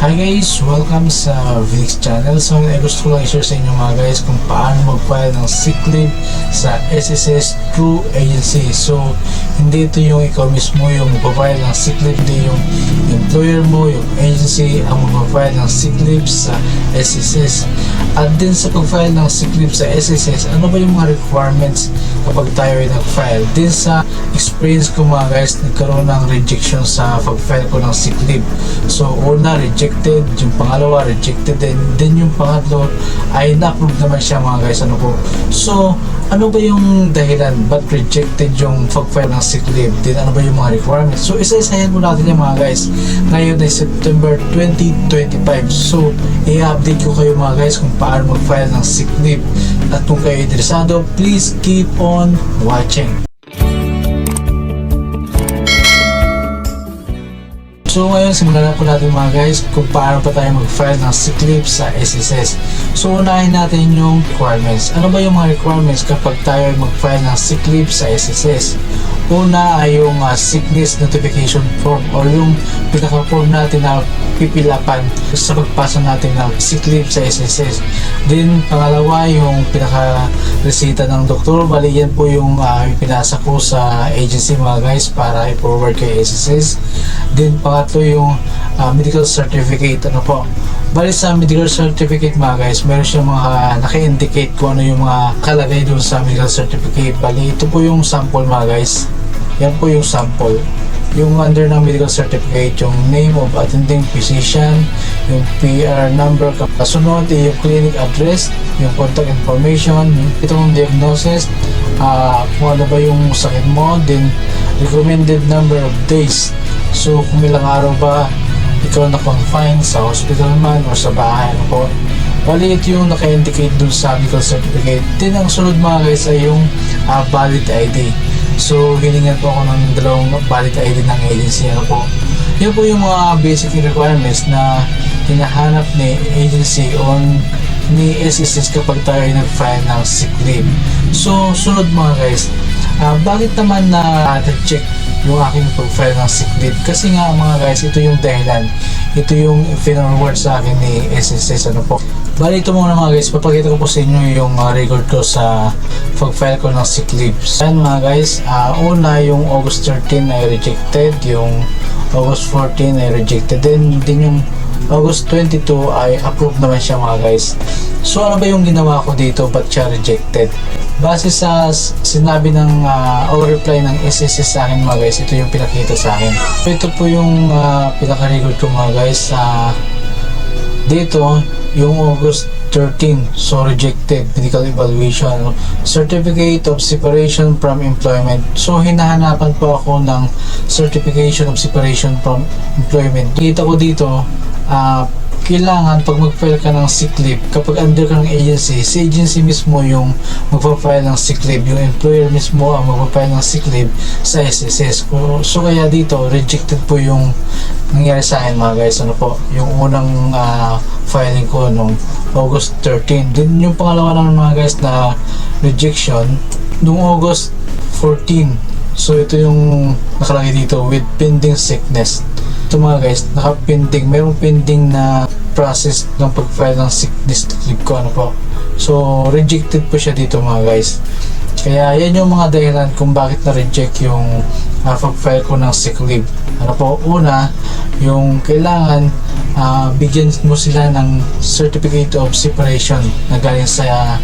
Hi guys! Welcome sa Vix channel. So, eh, gusto ko lang i-share sa inyo mga guys kung paano mag-file ng sick leave sa SSS through agency. So, hindi ito yung ikaw mismo yung mag-file ng sick leave, hindi yung employer mo, yung agency ang mag-file ng sick leave sa SSS. At din sa pag-file ng sick leave sa SSS, ano ba yung mga requirements kapag tayo ay nag-file? Din sa experience ko mga guys, nagkaroon ng rejection sa pag-file ko ng sick leave. So, una, rejected. Yung pangalawa, rejected din. Then yung pangatlo, ay na-approve naman siya mga guys. Ano po? So, ano ba yung dahilan? Ba't rejected yung pag-file ng sick leave? Then ano ba yung mga requirements? So, isa-isahin mo natin yung mga guys. Ngayon ay September 2025. So, i-update ko kayo mga guys kung paano mag-file ng sick leave. At kung kayo interesado, please keep on watching. So ngayon, simulan na po natin mga guys kung paano pa tayo mag-file ng sick sa SSS. So unahin natin yung requirements. Ano ba yung mga requirements kapag tayo ay mag-file ng sick sa SSS? Una ay yung uh, sickness notification form or yung pinaka-form natin na pipilapan sa pagpasa natin ng sick sa SSS. Then pangalawa yung pinaka-resita ng doktor. Bali yan po yung uh, pinasa ko sa agency mga guys para i-forward kay SSS. Then pangatlo yung uh, medical certificate. Ano po? Bali sa medical certificate mga guys, meron siyang mga naka-indicate kung ano yung mga kalagay doon sa medical certificate. Bali ito po yung sample mga guys. Yan po yung sample. Yung under ng medical certificate, yung name of attending physician, yung PR number, kasunod yung clinic address, yung contact information, yung itong diagnosis, uh, kung ano ba yung sakit mo, then recommended number of days. So, kung ilang araw ba ikaw na-confine sa hospital man or sa bahay, ano po. Bali, ito yung naka-indicate dun sa medical certificate. Then, ang sunod mga guys ay yung uh, valid ID. So, hiningan po ako ng dalawang valid ID ng agency. Ano po. Yan po yung mga basic requirements na hinahanap ni agency on ni SSS kapag tayo ay nag-file ng sick leave. So, sunod mga guys, uh, bakit naman na check yung aking pag-file ng sick leave? Kasi nga mga guys, ito yung dahilan. Ito yung finalward sa akin ni SSS. Ano po? Bali ito muna mga guys, papakita ko po sa inyo yung uh, record ko sa pag-file ko ng sick leave. Ayan mga guys, uh, una yung August 13 ay rejected, yung August 14 ay rejected, then din yung August 22 ay approved naman siya mga guys. So ano ba yung ginawa ko dito? Ba't siya rejected? Base sa sinabi ng uh, or reply ng SSS sa akin mga guys, ito yung pinakita sa akin. Ito po yung uh, pinaka-record ko mga guys sa uh, dito yung August 13 so rejected medical evaluation certificate of separation from employment. So hinahanapan po ako ng certification of separation from employment. Kita ko dito uh, kailangan pag mag-file ka ng sick leave, kapag under ka ng agency, si agency mismo yung magpa-file ng sick leave, yung employer mismo ang magpa-file ng sick leave sa SSS. So kaya dito, rejected po yung nangyari sa akin mga guys. Ano po, yung unang uh, filing ko nung August 13. Din yung pangalawa naman mga guys na rejection nung August 14. So ito yung nakalagay dito with pending sickness ito mga guys, naka-pending, mayroong pending na process ng pag-file ng sickness leave ko ano po. So, rejected po siya dito mga guys. Kaya yan yung mga dahilan kung bakit na-reject yung uh, pag-file ko ng sick leave. Ano po, una, yung kailangan uh, bigyan mo sila ng certificate of separation na galing sa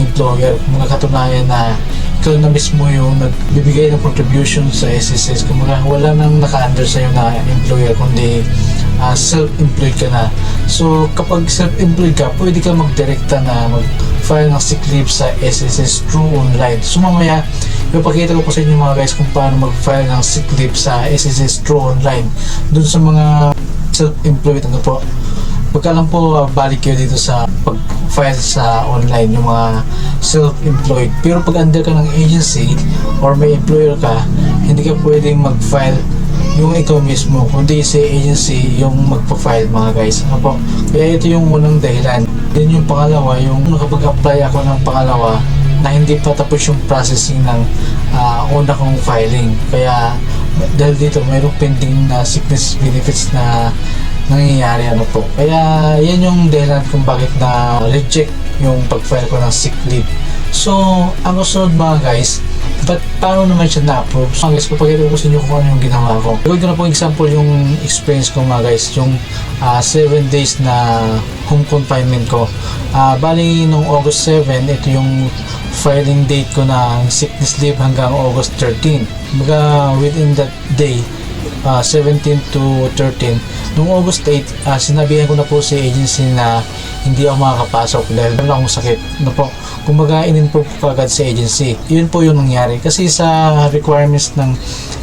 employer. Mga katunayan na ikaw na mismo yung nagbibigay ng contribution sa SSS. Kung wala nang naka-under sa'yo na employer, kundi uh, self-employed ka na. So, kapag self-employed ka, pwede ka mag-directa na mag-file ng sick leave sa SSS through online. So, mamaya, ipapakita ko po sa inyo mga guys kung paano mag-file ng sick leave sa SSS through online. Doon sa mga self-employed, ano po, Pagka lang po uh, balik kayo dito sa pag-file sa online yung mga self-employed. Pero pag under ka ng agency or may employer ka, hindi ka pwedeng mag-file yung ikaw mismo, kundi si agency yung magpa-file mga guys. Ano po? Kaya ito yung unang dahilan. Then yung pangalawa, yung nakapag-apply ako ng pangalawa na hindi pa tapos yung processing ng uh, una kong filing. Kaya dahil dito mayroong pending na sickness benefits na nangyayari ano po. Kaya yan yung dahilan kung bakit na reject yung pag-file ko ng sick leave. So, ang susunod mga guys, but paano naman siya na-approve? So, guys, papakita ko sa inyo kung ano yung ginawa ko. Gawin ko na po example yung experience ko mga guys, yung 7 days na home confinement ko. Ah, bali, nung August 7, ito yung filing date ko ng sickness leave hanggang August 13. Baga, within that day, ah, 17 to 13. Noong August 8, ah, sinabihan ko na po sa agency na hindi ako makakapasok dahil meron akong sakit. Ano po, kumbaga in-improve ko agad sa agency. Yun po yung nangyari. Kasi sa requirements ng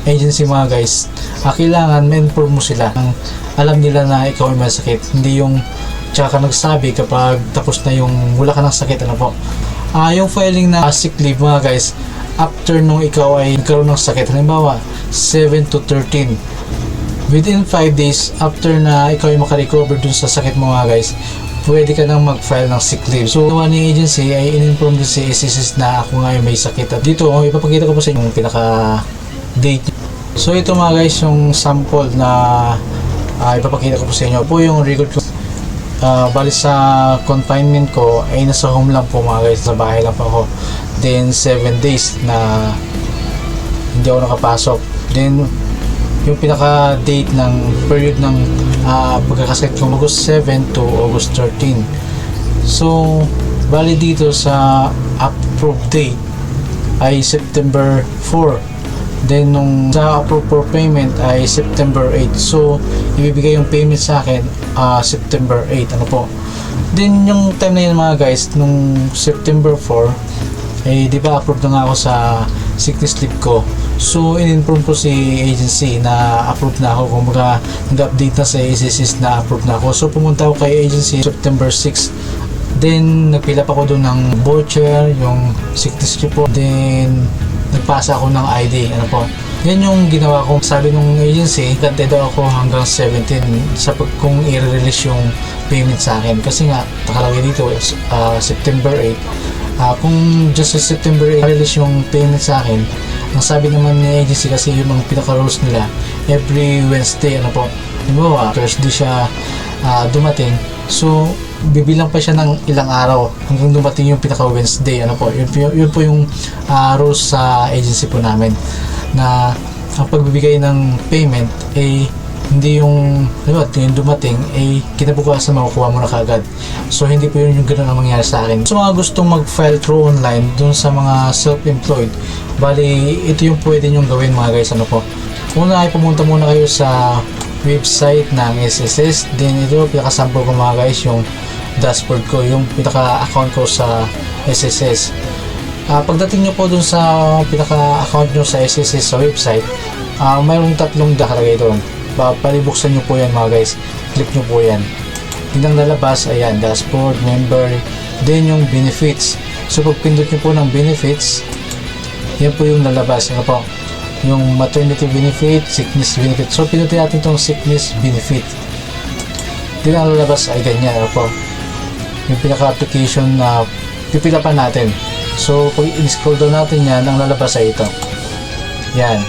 agency mga guys, ah, kailangan ma-inform mo sila. Ang alam nila na ikaw ay may sakit. Hindi yung tsaka ka nagsabi kapag tapos na yung wala ka ng sakit. Ano po. Ah, yung filing na sick leave mga guys, after nung ikaw ay nagkaroon ng sakit, halimbawa 7 to 13, within 5 days after na ikaw ay makarecover dun sa sakit mo mga guys, pwede ka nang mag-file ng sick leave. So, gawa ng agency ay in-inform din si SSS na ako nga ay may sakit. At dito, ipapakita ko po sa inyo yung pinaka-date. So, ito mga guys, yung sample na ah, ipapakita ko po sa inyo. Po yung record ko Ah, bali sa confinement ko ay nasa home lang po mga guys sa bahay lang po ako then 7 days na hindi ako nakapasok then yung pinaka date ng period ng uh, pagkakasakit ko August 7 to August 13 so bali dito sa approved date ay September 4 Then, nung sa approve for payment ay September 8. So, ibibigay yung payment sa akin ah, September 8. Ano po? Then, yung time na yun mga guys, nung September 4, eh, di ba approve na nga ako sa sickness leave ko. So, in-inform ko si agency na approve na ako. Kumbaga, nag-update na sa SSS na approve na ako. So, pumunta ako kay agency September 6. Then, nagpila pa ako doon ng voucher, yung sickness report. Then, nagpasa ako ng ID. Ano po? Yan yung ginawa ko. Sabi nung agency, gante daw ako hanggang 17 sa pag kung i-release yung payment sa akin. Kasi nga, nakalagay dito, uh, September 8. Ah, kung just sa September 8, release yung payment sa akin, ang sabi naman ni agency kasi yung mga pinaka-rules nila, every Wednesday, ano po, Halimbawa, Thursday siya ah, dumating. So, bibilang pa siya ng ilang araw hanggang dumating yung pinaka Wednesday. Ano po, yun, yun, po yung ah, rules sa agency po namin na ang pagbibigay ng payment ay hindi yung diba, yung dumating ay kinabukasan makukuha mo na kagad so hindi po yun yung ganoon ang mangyari sa akin. So mga gustong mag-file through online dun sa mga self-employed bali ito yung pwede nyong gawin mga guys. Ano po? Una ay pumunta muna kayo sa website ng SSS then ito pinakasample ko mga guys yung dashboard ko yung pinaka-account ko sa SSS Ah, pagdating nyo po dun sa pinaka-account nyo sa SSS sa website, ah mayroong tatlong nakalagay doon. Pa- Palibuksan nyo po yan mga guys. Click nyo po yan. Tingnan lalabas, ayan, dashboard, member, then yung benefits. So pag pindot nyo po ng benefits, yan po yung lalabas. Ano po? Yung maternity benefit, sickness benefit. So pindutin natin itong sickness benefit. Tingnan ang lalabas ay ganyan. Ano po? Yung pinaka-application na pipila pa natin. So, pag i-scroll down natin yan, ang lalabas ay ito. Yan.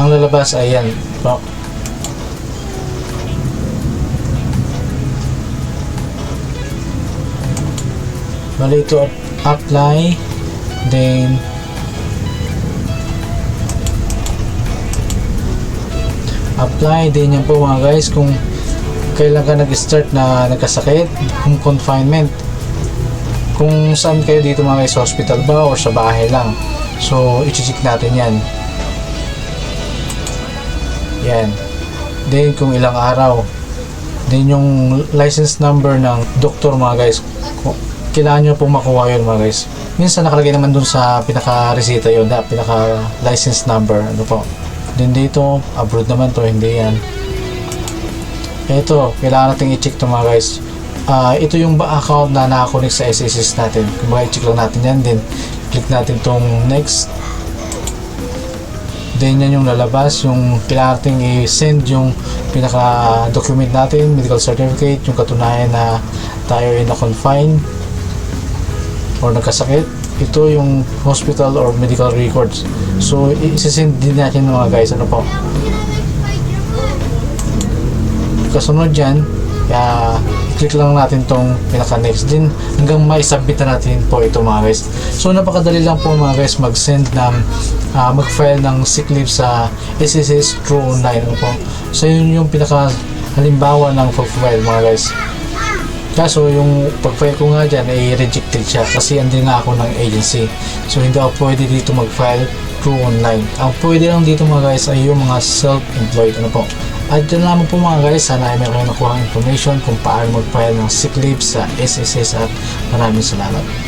Ang lalabas ay yan. Po. Bali ito, apply, then apply din yan po mga guys kung kailan ka nag-start na nagkasakit, kung confinement kung saan kayo dito mga guys, hospital ba or sa bahay lang. So, i-check natin yan. Yan. Then, kung ilang araw. Then, yung license number ng doktor mga guys. Kailangan nyo pong makuha yun mga guys. Minsan nakalagay naman dun sa pinaka-resita yun, na pinaka-license number. Ano po. Then dito, abroad naman to, hindi yan. Ito, kailangan natin i-check to mga guys ah ito yung ba account na nakakonect sa SSS natin. Kung ba i-check lang natin yan din. Click natin tong next. Then yan yung lalabas, yung kailangan natin i-send yung pinaka-document natin, medical certificate, yung katunayan na tayo ay na-confine or nagkasakit. Ito yung hospital or medical records. So, i- i-send din natin mga guys, ano po. kasunod dyan, kaya click lang natin tong pinaka next din hanggang mai-submit na natin po ito mga guys. So napakadali lang po mga guys mag-send ng ah, mag-file ng sick leave sa SSS True Online ano po. So yun yung pinaka halimbawa ng pag-file mga guys. Kaso yung pag-file ko nga dyan ay rejected siya kasi andin nga ako ng agency. So hindi ako pwede dito mag-file through online. Ang pwede lang dito mga guys ay yung mga self-employed. Ano po? At yun lamang po mga guys, sana ay meron kayo nakuha information kung paano mag-file ng sick leave sa SSS at maraming salamat.